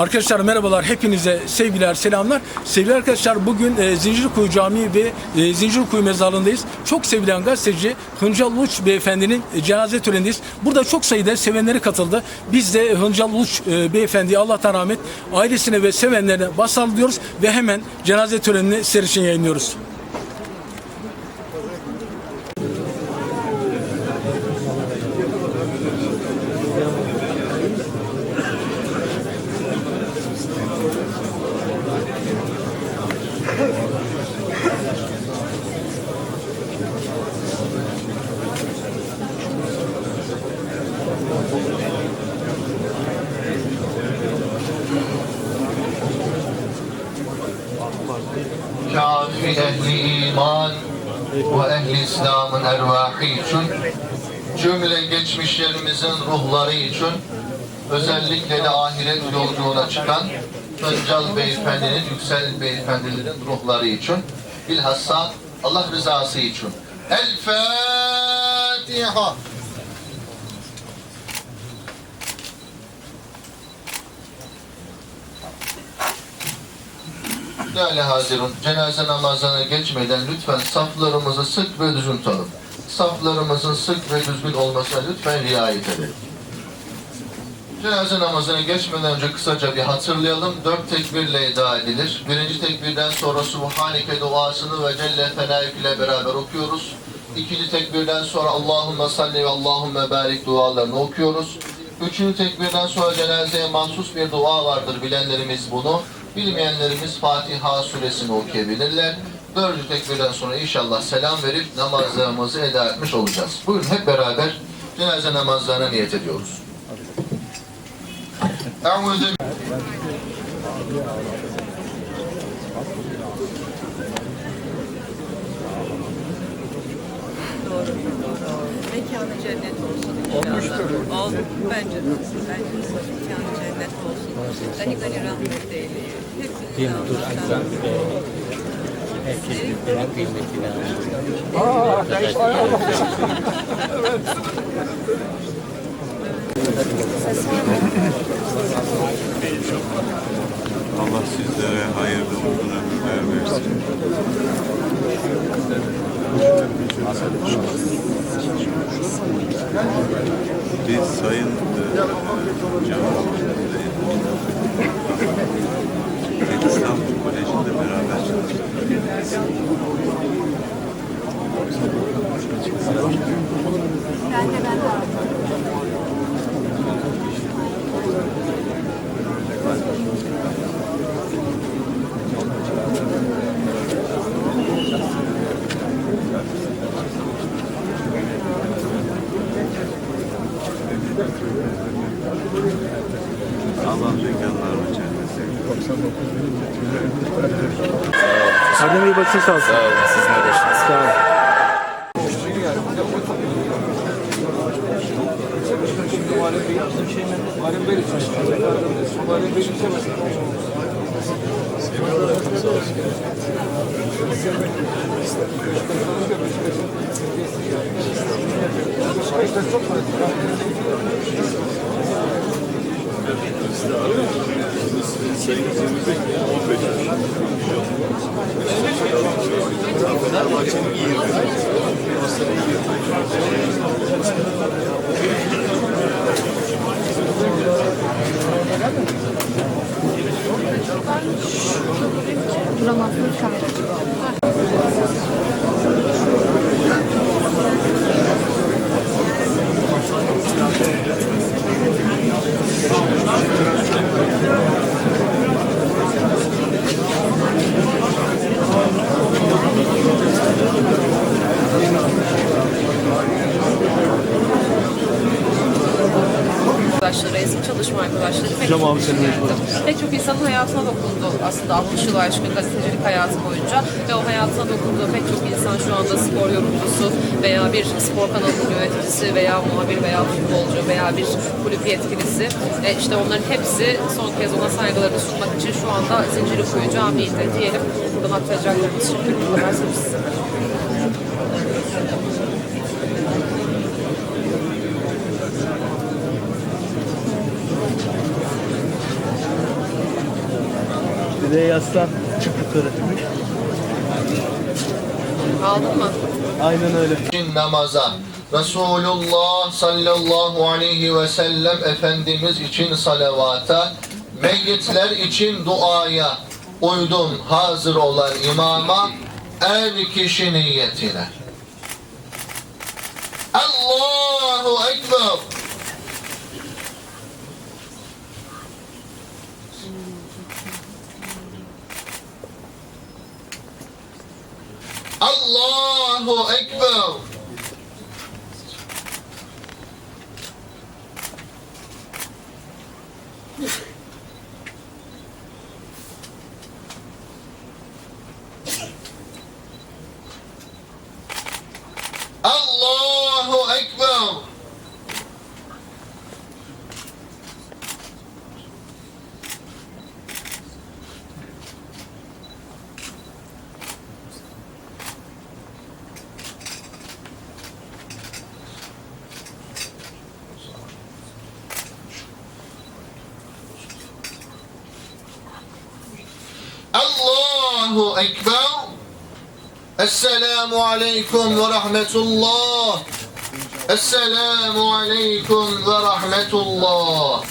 Arkadaşlar merhabalar, hepinize sevgiler, selamlar. Sevgili arkadaşlar bugün e, Zincirkuyu Camii ve e, Zincirkuyu Mezarlığı'ndayız. Çok sevilen gazeteci Hıncal Uluç Beyefendi'nin e, cenaze törenindeyiz. Burada çok sayıda sevenleri katıldı. Biz de Hıncal Uluç e, Beyefendi'ye Allah'tan rahmet, ailesine ve sevenlerine başsağlığı ve hemen cenaze törenini sizler için yayınlıyoruz. Kafi ehli iman ve ehli İslam'ın ervahı için, cümle geçmişlerimizin ruhları için, özellikle de ahiret yolculuğuna çıkan Öncal Beyefendi'nin, Yüksel Beyefendilerin ruhları için, bilhassa Allah rızası için. El Fatiha. Değerli Hazirun, cenaze namazına geçmeden lütfen saflarımızı sık ve düzgün tutalım. Saflarımızın sık ve düzgün olmasına lütfen riayet edelim. Cenaze namazına geçmeden önce kısaca bir hatırlayalım. Dört tekbirle eda edilir. Birinci tekbirden sonra Subhaneke duasını ve Celle Felaik ile beraber okuyoruz. İkinci tekbirden sonra Allahümme salli ve Allahümme barik dualarını okuyoruz. Üçüncü tekbirden sonra cenazeye mahsus bir dua vardır. Bilenlerimiz bunu. Bilmeyenlerimiz Fatiha suresini okuyabilirler. Dördüncü tekbirden sonra inşallah selam verip namazlarımızı eda etmiş olacağız. Buyurun hep beraber cenaze namazlarına niyet ediyoruz. Euzu Mekanı cennet olsun inşallah. Olmuştur. Oldu. Bence de. Bence de. Mekanı cennet olsun. Gani gani rahmet eyleyin. Anlıyor. Allah sizlere hayırlı uzun ömürler versin. Biz Sayın e, Cemal İstanbul Koleji'nde beraber çalıştık. Allah mekanlarını cennet Adem iyi başın sağ olsun. Sağ olun, siz ne başınız? Sağ olun. Duramazsınız kameracı. arkadaşları, Hocam abi kişi geldi. Pek çok insanın hayatına dokundu aslında 60 yıl aşkın gazetecilik hayatı boyunca ve o hayatına dokunduğu pek çok insan şu anda spor yorumcusu veya bir spor kanalının yöneticisi veya muhabir veya futbolcu veya bir kulüp yetkilisi. E işte onların hepsi son kez ona saygılarını sunmak için şu anda Zincirlikuyu Camii'nde diyelim. Buradan aktaracaklarımız şimdi de yaslan çık yukarı. Aldın mı? Aynen öyle. namaza Resulullah sallallahu aleyhi ve sellem Efendimiz için salavata meyyitler için duaya uydun hazır olan imama er kişi niyetine Allahu Ekber Allahu Ekber. Allahu Ekber Allahu Ekber Esselamu Aleyküm ve Rahmetullah Esselamu Aleyküm ve Rahmetullah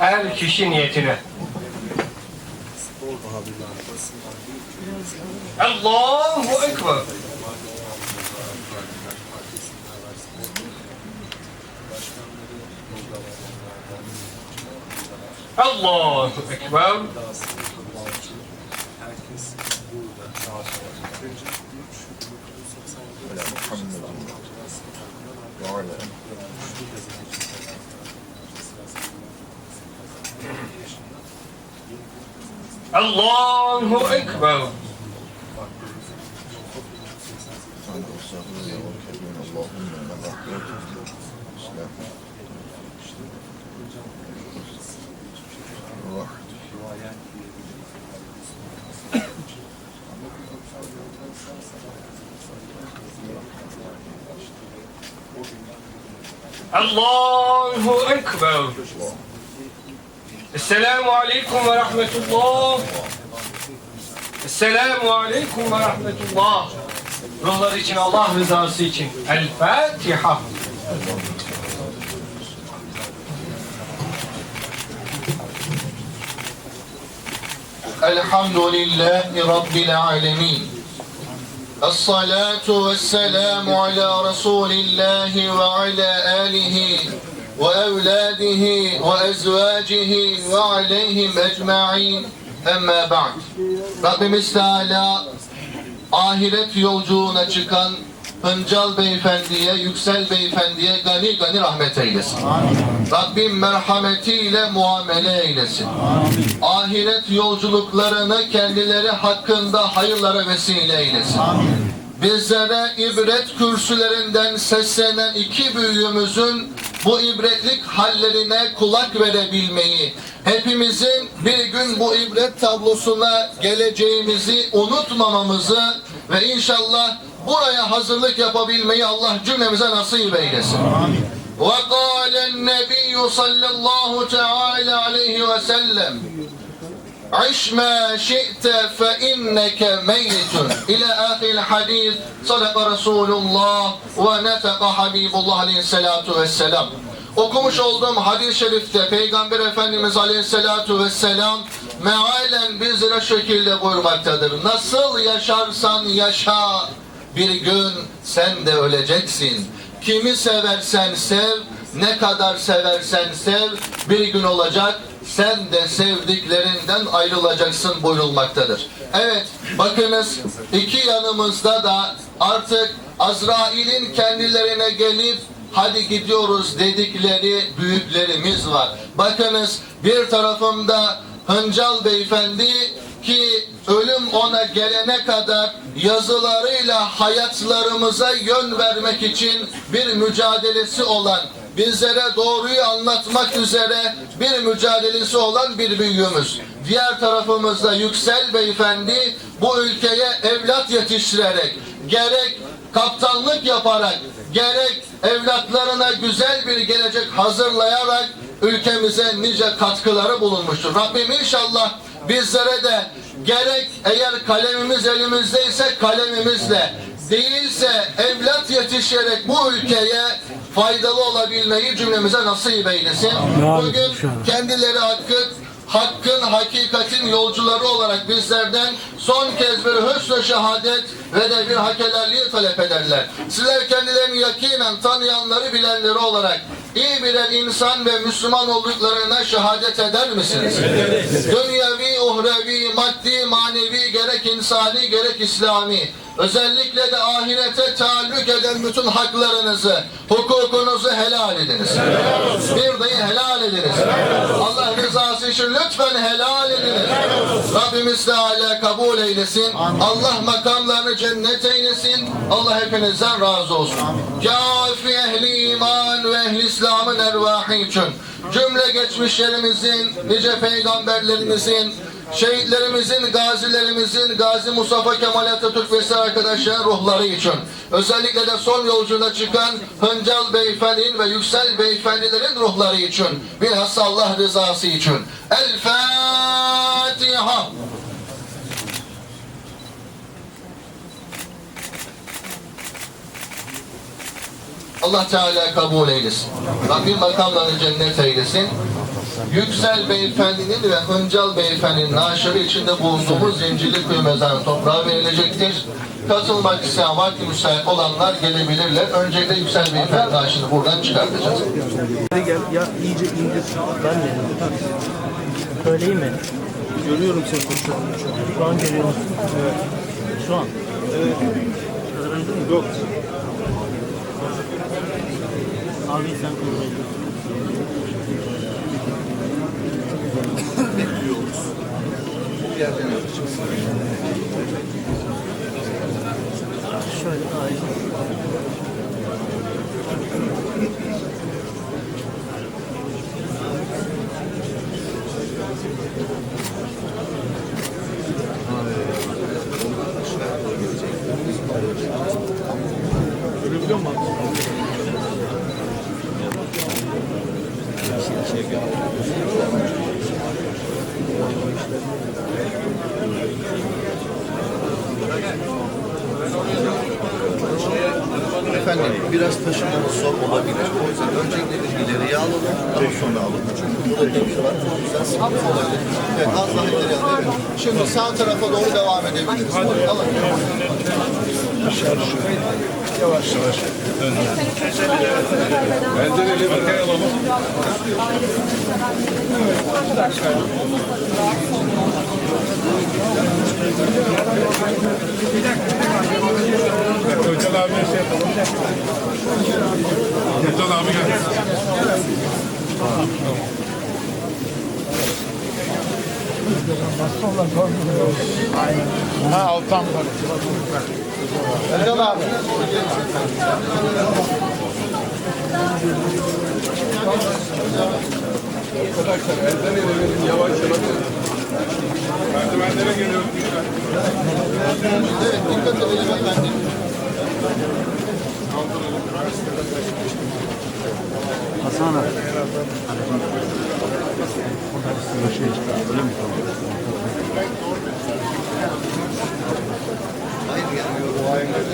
Er kişi niyetine. Allahu Ekber. الله أكبر. الله أكبر. Allahu Ekber. Esselamu Aleyküm ve Rahmetullah. Esselamu Aleyküm ve Rahmetullah. Ruhlar için, Allah rızası için. El Fatiha. Elhamdülillahi Rabbil Alemin. الصلاة والسلام على رسول الله وعلى آله وأولاده وأزواجه وعليهم أجمعين أما بعد Rabbimiz Teala ahiret yolculuğuna çıkan Hıncal Beyefendi'ye, Yüksel Beyefendi'ye gani gani rahmet eylesin. Rabbim merhametiyle muamele eylesin. Ahiret yolculuklarını kendileri hakkında hayırlara vesile eylesin. Bizlere ibret kürsülerinden seslenen iki büyüğümüzün bu ibretlik hallerine kulak verebilmeyi, hepimizin bir gün bu ibret tablosuna geleceğimizi unutmamamızı ve inşallah buraya hazırlık yapabilmeyi Allah cümlemize nasip eylesin. وقال النبي صلى الله تعالى عليه وسلم عش ما شئت فإنك ميت إلى آخر الحديث صدق رسول الله ونطق حبيب الله عليه الصلاة والسلام Okumuş olduğum hadis-i şerifte Peygamber Efendimiz Aleyhisselatu Vesselam mealen bizlere şekilde buyurmaktadır. Nasıl yaşarsan yaşa bir gün sen de öleceksin. Kimi seversen sev, ne kadar seversen sev, bir gün olacak sen de sevdiklerinden ayrılacaksın buyurulmaktadır. Evet, bakınız iki yanımızda da artık Azrail'in kendilerine gelip hadi gidiyoruz dedikleri büyüklerimiz var. Bakınız bir tarafımda Hıncal Beyefendi ki ölüm ona gelene kadar yazılarıyla hayatlarımıza yön vermek için bir mücadelesi olan bizlere doğruyu anlatmak üzere bir mücadelesi olan bir büyüğümüz. Diğer tarafımızda Yüksel Beyefendi bu ülkeye evlat yetiştirerek gerek kaptanlık yaparak gerek evlatlarına güzel bir gelecek hazırlayarak ülkemize nice katkıları bulunmuştur. Rabbim inşallah bizlere de gerek eğer kalemimiz elimizdeyse kalemimizle değilse evlat yetişerek bu ülkeye faydalı olabilmeyi cümlemize nasip eylesin. Bugün kendileri hakkı hakkın, hakikatin yolcuları olarak bizlerden son kez bir hüsnü şehadet ve de bir hakederliği talep ederler. Sizler kendilerini yakinen tanıyanları bilenleri olarak iyi birer insan ve Müslüman olduklarına şehadet eder misiniz? Dünyevi, uhrevi, maddi, manevi, gerek insani, gerek İslami, özellikle de ahirete taalluk eden bütün haklarınızı, hukukunuzu helal ediniz. Bir deyin helal ediniz. Allah rızası için lütfen helal ediniz. Rabbimiz Teala kabul eylesin. Allah makamlarını cennet eylesin. Allah hepinizden razı olsun. Kafi ehli iman ve ehli İslam'ın ervahı için cümle geçmişlerimizin, nice peygamberlerimizin, şehitlerimizin, gazilerimizin, Gazi Mustafa Kemal Atatürk ve size arkadaşların ruhları için, özellikle de son yolculuğa çıkan Hıncal Beyefendi'nin ve Yüksel Beyefendilerin ruhları için, bilhassa Allah rızası için. El Fatiha. Allah Teala kabul eylesin. Rabbim makamlarını cennet eylesin. Yüksel Beyefendi'nin ve Hıncal Beyefendi'nin naşırı içinde bulunduğumuz Zincirlikuyu mezarı toprağa verilecektir. Katılmak isteyen vakti müsait olanlar gelebilirler. Öncelikle Yüksel Beyefendi naşını buradan çıkartacağız. Hadi gel ya iyice indir. Ben de. Söyleyeyim mi? Görüyorum seni şu an. Şu an görüyorum. Evet. Şu an. Evet. Yok. Abi sen kontrol et. Şöyle biraz taşımanız zor olabilir. O yüzden öncelikle ileriye alalım, daha sonra alın. Çünkü burada bir var. O yüzden sıkıntı olabilir. Evet, az daha ileriye alalım. Şimdi sağ tarafa doğru devam edebiliriz. Alın. Yavaş yavaş. Öcal abi şey yapalım. Öcal abi gel. Ha o tam. Erdal abi. Arkadaşlar elden ele verin yavaş yavaş. Merdivenlere geliyoruz. Evet dikkat edelim efendim.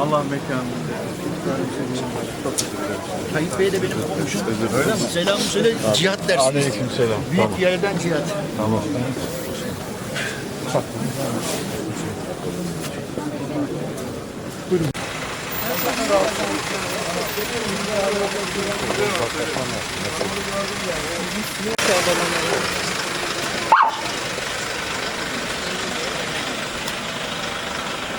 Allah mekanını. Tayyip Bey de benim komşum. Öyle mi? Selam söyle. Cihat dersi. Aleyküm selam. Büyük yerden cihat. Tamam.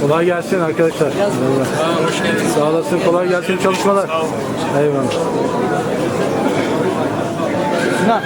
Kolay gelsin arkadaşlar. Eyvallah. Sağ olasın. Kolay gelsin çalışmalar. Eyvallah. Sinan.